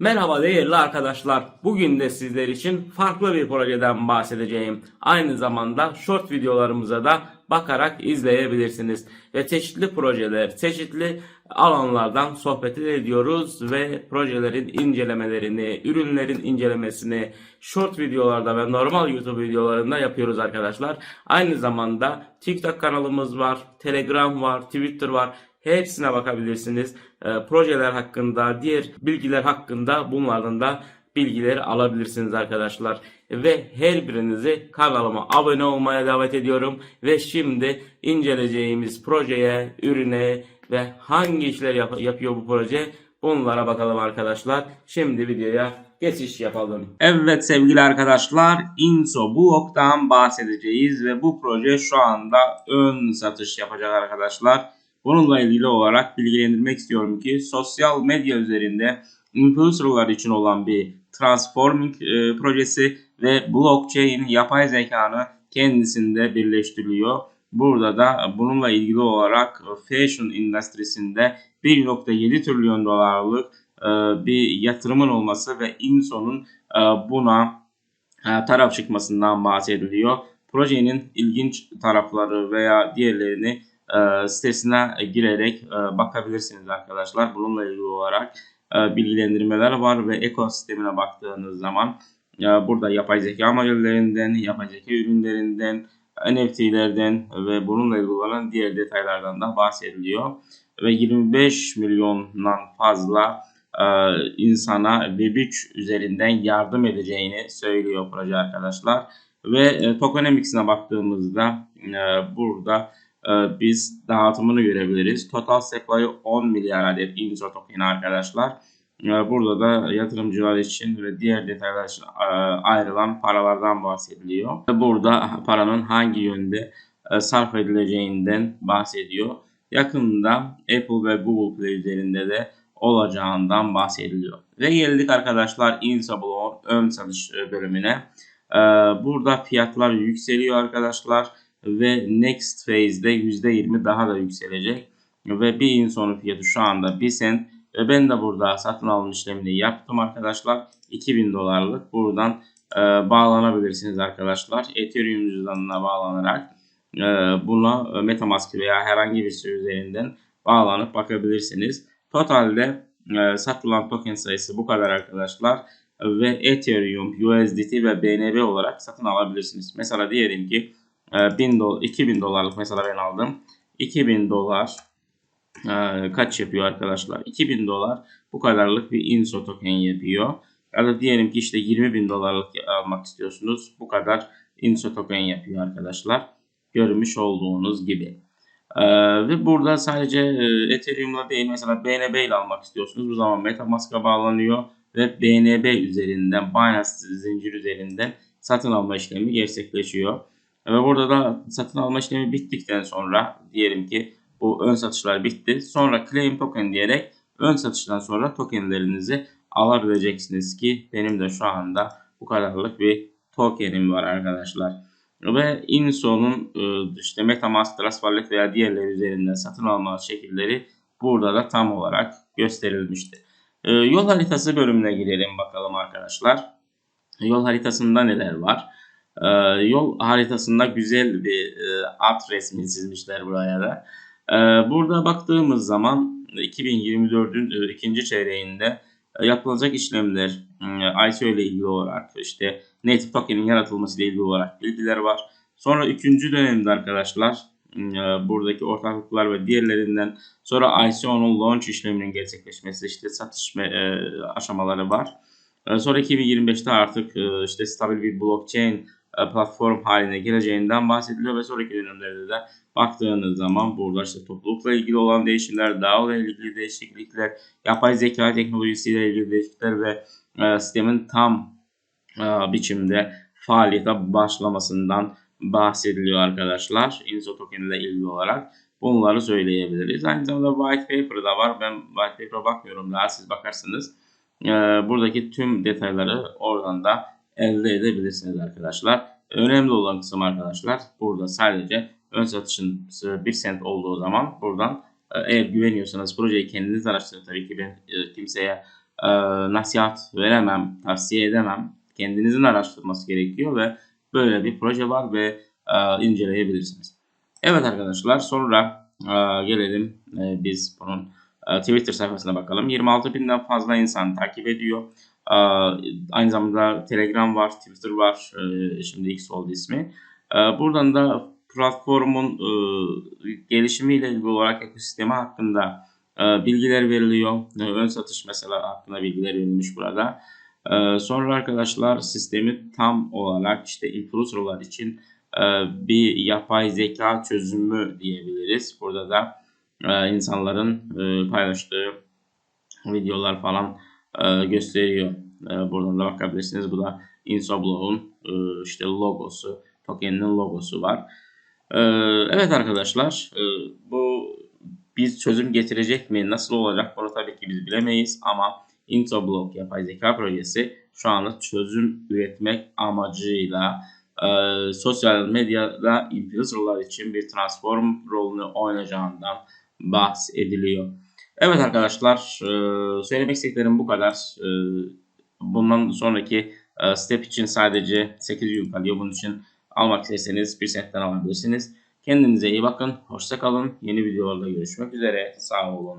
Merhaba değerli arkadaşlar. Bugün de sizler için farklı bir projeden bahsedeceğim. Aynı zamanda short videolarımıza da bakarak izleyebilirsiniz. Ve çeşitli projeler, çeşitli alanlardan sohbet ediyoruz ve projelerin incelemelerini, ürünlerin incelemesini short videolarda ve normal YouTube videolarında yapıyoruz arkadaşlar. Aynı zamanda TikTok kanalımız var, Telegram var, Twitter var. Hepsine bakabilirsiniz. Ee, projeler hakkında, diğer bilgiler hakkında bunlardan da bilgileri alabilirsiniz arkadaşlar. Ve her birinizi kanalıma abone olmaya davet ediyorum. Ve şimdi inceleyeceğimiz projeye, ürüne ve hangi işler yap- yapıyor bu proje bunlara bakalım arkadaşlar. Şimdi videoya geçiş yapalım. Evet sevgili arkadaşlar Inso Blog'dan bahsedeceğiz ve bu proje şu anda ön satış yapacak arkadaşlar. Bununla ilgili olarak bilgilendirmek istiyorum ki sosyal medya üzerinde influencerlar için olan bir transforming e, projesi ve blockchain yapay zekanı kendisinde birleştiriliyor. Burada da bununla ilgili olarak fashion endüstrisinde 1.7 trilyon dolarlık e, bir yatırımın olması ve Inso'nun e, buna e, taraf çıkmasından bahsediliyor. Projenin ilginç tarafları veya diğerlerini e, sitesine girerek e, bakabilirsiniz arkadaşlar. Bununla ilgili olarak e, bilgilendirmeler var ve ekosistemine baktığınız zaman burada yapay zeka modellerinden, yapay zeka ürünlerinden, NFT'lerden ve bununla ilgili olan diğer detaylardan da bahsediliyor. Ve 25 milyondan fazla insana Web3 üzerinden yardım edeceğini söylüyor proje arkadaşlar. Ve tokenomics'ine baktığımızda burada biz dağıtımını görebiliriz. Total supply 10 milyar adet INSO token arkadaşlar. E, burada da yatırımcılar için ve diğer detaylar için e, ayrılan paralardan bahsediliyor. Burada paranın hangi yönde e, sarf edileceğinden bahsediyor. Yakında Apple ve Google Play üzerinde de olacağından bahsediliyor. Ve geldik arkadaşlar Insablo'un ön satış bölümüne. E, Burada fiyatlar yükseliyor arkadaşlar ve next phase'de %20 daha da yükselecek. Ve bir insonun fiyatı şu anda 1 cent ve ben de burada satın alım işlemini yaptım arkadaşlar. 2000 dolarlık buradan e, bağlanabilirsiniz arkadaşlar. Ethereum cüzdanına bağlanarak e, buna Metamask veya herhangi bir şey üzerinden bağlanıp bakabilirsiniz. Totalde e, satılan token sayısı bu kadar arkadaşlar. Ve Ethereum, USDT ve BNB olarak satın alabilirsiniz. Mesela diyelim ki 1000 dolar, 2000 dolarlık mesela ben aldım. 2000 dolar e, kaç yapıyor arkadaşlar? 2000 dolar bu kadarlık bir INSO token yapıyor. Ya da diyelim ki işte 20 bin dolarlık almak istiyorsunuz. Bu kadar INSO token yapıyor arkadaşlar. Görmüş olduğunuz gibi. Ee, ve burada sadece e, Ethereum'la değil mesela BNB ile almak istiyorsunuz. Bu zaman Metamask'a bağlanıyor ve BNB üzerinden Binance zincir üzerinden satın alma işlemi gerçekleşiyor. Ve burada da satın alma işlemi bittikten sonra diyelim ki bu ön satışlar bitti. Sonra claim token diyerek ön satıştan sonra tokenlerinizi alabileceksiniz ki benim de şu anda bu kadarlık bir tokenim var arkadaşlar. Ve Inso'nun e, işte Metamask, Trust veya diğerleri üzerinden satın alma şekilleri burada da tam olarak gösterilmişti. E, yol haritası bölümüne girelim bakalım arkadaşlar. Yol haritasında neler var? Ee, yol haritasında güzel bir e, at resmi çizmişler buraya da. Ee, burada baktığımız zaman 2024'ün e, ikinci çeyreğinde e, yapılacak işlemler e, ICO ile ilgili olarak işte native token'in yaratılması ile ilgili olarak bilgiler var. Sonra üçüncü dönemde arkadaşlar e, buradaki ortaklıklar ve diğerlerinden sonra ICO'nun launch işleminin gerçekleşmesi işte satış e, aşamaları var. E, Sonra 2025'te artık e, işte stabil bir blockchain e, platform haline geleceğinden bahsediliyor ve sonraki dönemlerde de baktığınız zaman burada işte toplulukla ilgili olan değişimler, DAO ile ilgili değişiklikler, yapay zeka teknolojisiyle ilgili değişiklikler ve e, sistemin tam e, biçimde faaliyete başlamasından bahsediliyor arkadaşlar. Inso token ile ilgili olarak bunları söyleyebiliriz. Aynı zamanda white paper da var. Ben white paper'a bakmıyorum daha siz bakarsınız. E, buradaki tüm detayları oradan da elde edebilirsiniz arkadaşlar. Önemli olan kısım arkadaşlar burada sadece ön satışın 1 sent olduğu zaman buradan e, eğer güveniyorsanız projeyi kendiniz araştırın tabii ki ben e, kimseye e, nasihat veremem, tavsiye edemem. Kendinizin araştırması gerekiyor ve böyle bir proje var ve e, inceleyebilirsiniz. Evet arkadaşlar sonra e, gelelim e, biz bunun e, Twitter sayfasına bakalım. 26 binden fazla insan takip ediyor. E, aynı zamanda Telegram var, Twitter var. E, şimdi X oldu ismi. E, buradan da platformun e, gelişimiyle ilgili olarak ekosistemi hakkında e, bilgiler veriliyor. E, ön satış mesela hakkında bilgiler verilmiş burada. Sonra arkadaşlar sistemi tam olarak işte influencerlar için bir yapay zeka çözümü diyebiliriz. Burada da insanların paylaştığı videolar falan e, gösteriyor. E, buradan da bakabilirsiniz. Bu da Insoblog'un e, işte logosu, token'in logosu var. E, evet arkadaşlar, e, bu biz çözüm getirecek mi, nasıl olacak bunu tabii ki biz bilemeyiz ama Insoblog yapay zeka projesi şu anda çözüm üretmek amacıyla e, sosyal medyada influencerlar için bir transform rolünü oynayacağından bahsediliyor. Evet arkadaşlar, e, söylemek istediklerim bu kadar. E, bundan sonraki e, step için sadece 8 gün kalıyor. Bunun için almak isterseniz bir setten alabilirsiniz. Kendinize iyi bakın, hoşça kalın. Yeni videolarda görüşmek üzere. Sağ olun.